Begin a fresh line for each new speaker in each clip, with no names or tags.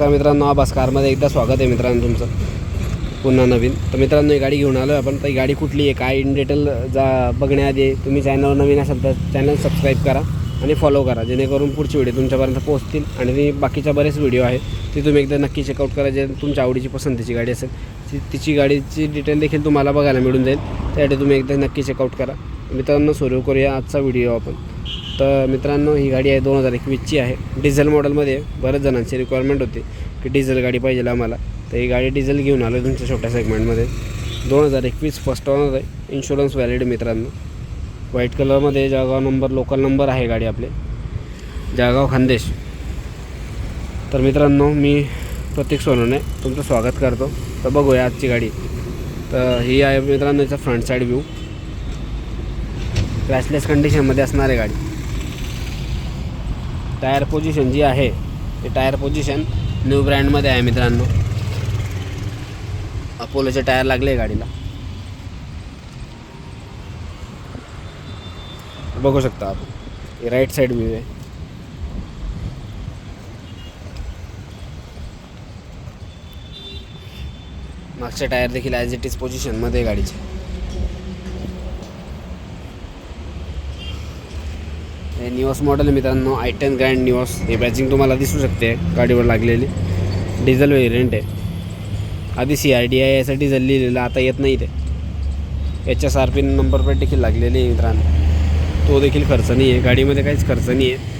तर मित्रांनो आभास कारमध्ये एकदा स्वागत आहे मित्रांनो तुमचं. पुन्हा नवीन. तर मित्रांनो ही गाडी घेऊन आलो आहे आपण. तर ही गाडी कुठली आहे काय इन डिटेल जा बघण्याआधी तुम्ही चॅनलवर नवीन असाल तर चॅनल सबस्क्राईब करा आणि फॉलो करा जेणेकरून पुढची व्हिडिओ तुमच्यापर्यंत पोहोचतील आणि ती बाकीच्या बरेच व्हिडिओ आहेत ती तुम्ही एकदा नक्की चेकआउट करा जे तुमच्या आवडीची पसंतीची गाडी असेल. ती तिची गाडीची डिटेल देखील तुम्हाला बघायला मिळून जाईल. त्यासाठी तुम्ही एकदा नक्की चेकआउट करा. मित्रांनो सुरू करूया आजचा व्हिडिओ आपण. तर मित्रांनो ही गाडी आहे दोन हजार एकवीसची आहे. डिझेल मॉडेलमध्ये बऱ्याच जणांची रिक्वायरमेंट होती की डिझेल गाडी पाहिजे आम्हाला. तर ही गाडी डिझेल घेऊन आलो आहे तुमच्या छोट्या सेगमेंटमध्ये दोन हजार एकवीस फर्स्ट ऑनर आहे. इन्शुरन्स व्हॅलिड मित्रांनो. व्हाईट कलरमध्ये जळगाव नंबर लोकल नंबर आहे गाडी आपले. जळगाव खानदेश. तर मित्रांनो मी प्रतीक सोनोने तुमचं स्वागत करतो. तर बघूया आजची गाडी. तर ही आहे मित्रांनो याचा फ्रंट साईड व्ह्यू क्रॅशलेस कंडिशनमध्ये असणार आहे गाडी. टायर पोझिशन जी आहे ते टायर पोझिशन न्यू ब्रँडमध्ये आहे मित्रांनो. अपोलोचे टायर लागले आहे गाडीला. बघू शकता आपण. राईट साईड व्ह्यू आहे. मागचे टायर देखील ॲज इट इज पोझिशनमध्ये आहे गाडीचे. निवस मॉडेल मित्रांनो आय टेन ग्रँड निवस हे बॅचिंग तुम्हाला दिसू शकते गाडीवर लागलेली. डिझेल व्हेरियंट आहे. आधी सी आर डी आय याचं डिझेल लिहिलेलं आता येत नाही ते. H S R P number plate देखील लागलेली आहे मित्रांनो. तो देखील खर्च नाही आहे. गाडीमध्ये काहीच खर्च नाही आहे.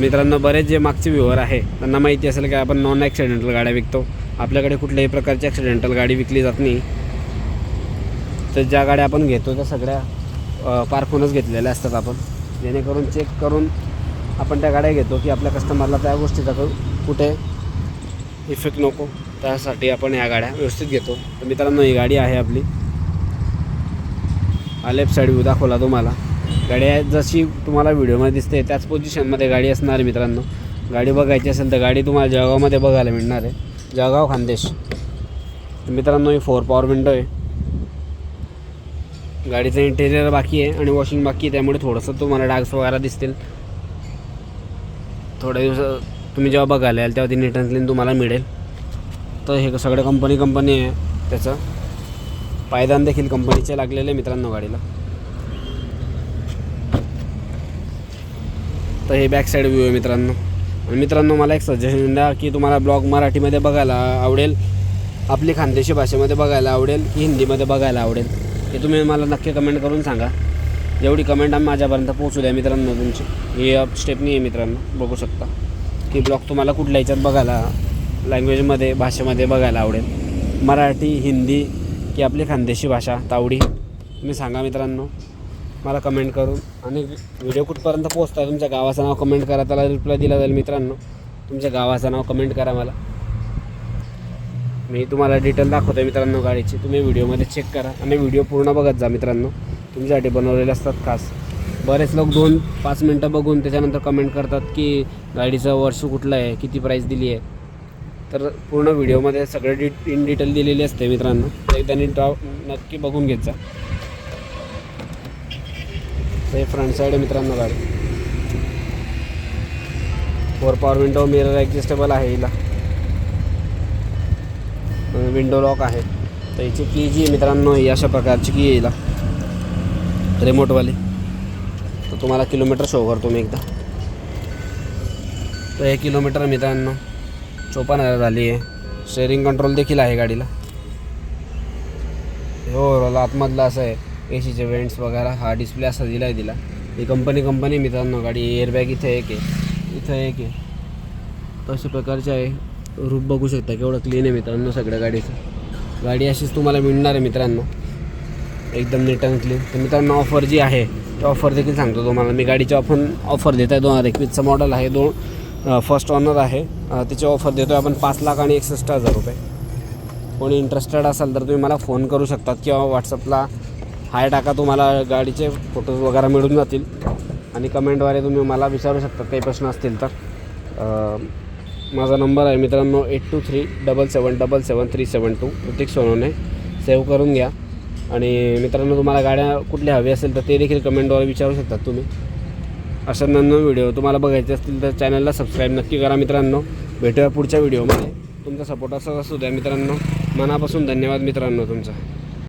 मित्रांनो बरेच जे मागचे व्यवहार आहे त्यांना माहिती असेल की आपण नॉन ॲक्सिडेंटल गाड्या विकतो. आपल्याकडे कुठल्याही प्रकारची ॲक्सिडेंटल गाडी विकली जात नाही. तर ज्या गाड्या आपण घेतो त्या सगळ्या अ, घेतलेल्या असतात आपण. जेणेकरून चेक करून आपण त्या गाड्या घेतो की आपल्या कस्टमरला त्या गोष्टीचा कुठे इफेक्ट नको. त्यासाठी आपण या गाड्या व्यवस्थित घेतो. तर मित्रांनो ही गाडी आहे आपली. हा लेफ्ट साईड व्ह्यू दाखवला तुम्हाला. गाड्या जशी तुम्हाला व्हिडिओमध्ये दिसते त्याच पोझिशनमध्ये गाडी असणार आहे मित्रांनो. गाडी बघायची असेल तर गाडी तुम्हाला जळगावमध्ये बघायला मिळणार आहे. जळगाव खानदेश. मित्रांनो ही फोर पॉवर विंडो आहे. गाडीचं इंटेरियर बाकी आहे आणि वॉशिंग बाकी आहे त्यामुळे थोडंसं तुम्हाला डाग्स वगैरे दिसतील. थोड्या दिवस तुम्ही जेव्हा बघायला याल तेव्हा ती नीट अँड क्लीन तुम्हाला मिळेल. तर हे सगळं कंपनी कंपनी आहे त्याचं. पायदान देखील कंपनीचे लागलेले आहे मित्रांनो गाडीला. तर हे बॅक साईड व्ह्यू आहे मित्रांनो. आणि मित्रांनो मला एक सजेशन द्या की तुम्हाला ब्लॉग मराठीमध्ये बघायला आवडेल. आपली खानदेशी भाषेमध्ये बघायला आवडेल की हिंदीमध्ये बघायला आवडेल? हे तुम्ही मला नक्की कमेंट करून सांगा. जेवढी कमेंट आम्ही माझ्यापर्यंत पोहोचू द्या मित्रांनो तुमची ही स्टेपनी आहे मित्रांनो बघू शकता. की ब्लॉग तुम्हाला कुठल्या ह्याच्यात बघायला लँग्वेजमध्ये भाषेमध्ये बघायला आवडेल. मराठी हिंदी की आपली खानदेशी भाषा तावडी तुम्ही सांगा मित्रांनो. मला कमेंट करून. आणि व्हिडिओ कुठपर्यंत पोहोचता तुमच्या गावाचं नाव कमेंट करा त्याला रिप्लाय दिला जाईल मित्रांनो. तुमच्या गावाचं नाव कमेंट करा मला. मी तुम्हाला डिटेल दाखवतो मित्रांनो गाडीची. तुम्ही व्हिडिओमध्ये चेक करा. आणि व्हिडिओ पूर्ण बघत जा मित्रांनो. तुमच्यासाठी बनवलेले असतात खास. बरेच लोक दोन पाच मिनटं बघून त्याच्यानंतर कमेंट करतात की गाडीचं वर्ष कुठलं आहे किती प्राईस दिली आहे. तर पूर्ण व्हिडिओमध्ये सगळे डि इन डिटेल दिलेली असते मित्रांनो. तर एकदा नीट नक्की बघून घेत जा. हे फ्रंट साईड आहे मित्रांनो गाडी. Four power window mirror adjustable आहे हिला. विंडो लॉक आहे. तर याची की जी आहे मित्रांनो ही अशा प्रकारची की आहे रिमोटवाली तर तुम्हाला किलोमीटर शो करतो मी एकदा. तर हे किलोमीटर मित्रांनो चोपन्न हजार झाली आहे. स्टेअरिंग कंट्रोल देखील आहे गाडीला. हो आतमधला असं आहे. ए सीचे वेंट्स वगैरे हा डिस्प्ले असा दिला आहे दिला ही कंपनी कंपनी मित्रांनो गाडी एअरबॅग इथं एक आहे. इथं एक आहे. तशा प्रकारचे आहे. रूप बघू शकता केवढं क्लीन आहे मित्रांनो सगळ्या गाडीचं. गाडी अशीच तुम्हाला मिळणार आहे मित्रांनो. एकदम नीट अँड क्लीन तर मित्रांनो ऑफर जी आहे ती ऑफर देखील सांगतो तुम्हाला. मी गाडीची ऑफन ऑफर देत आहे दोन हजार एकवीसचं मॉडेल आहे. दोन फर्स्ट ऑनर आहे. त्याची ऑफर देतो आहे आपण पाच लाख आणि एकसष्ट हजार रुपये. कोणी इंटरेस्टेड असाल तर तुम्ही मला फोन करू शकतात किंवा व्हॉट्सअपला हाय टाका तुम्हाला गाडीचे फोटोज वगैरे मिळून जातील. आणि कमेंटद्वारे तुम्ही मला विचारू शकतात काही प्रश्न असतील तर. माझा नंबर आहे मित्रांनो eight two three double seven double seven three seven two. Pratik Sonawane. Save करून घ्या. आणि मित्रांनो तुम्हाला गाड्या कुठल्या हवी असेल तर ते देखील कमेंटद्वारे विचारू शकता तुम्ही. अशा नवीन व्हिडिओ तुम्हाला बघायचे असतील तर चॅनलला सबस्क्राईब नक्की करा मित्रांनो. भेटूया पुढच्या व्हिडिओमध्ये. तुमचा सपोर्ट असाच असू द्या मित्रांनो. मनापासून धन्यवाद मित्रांनो तुमचा.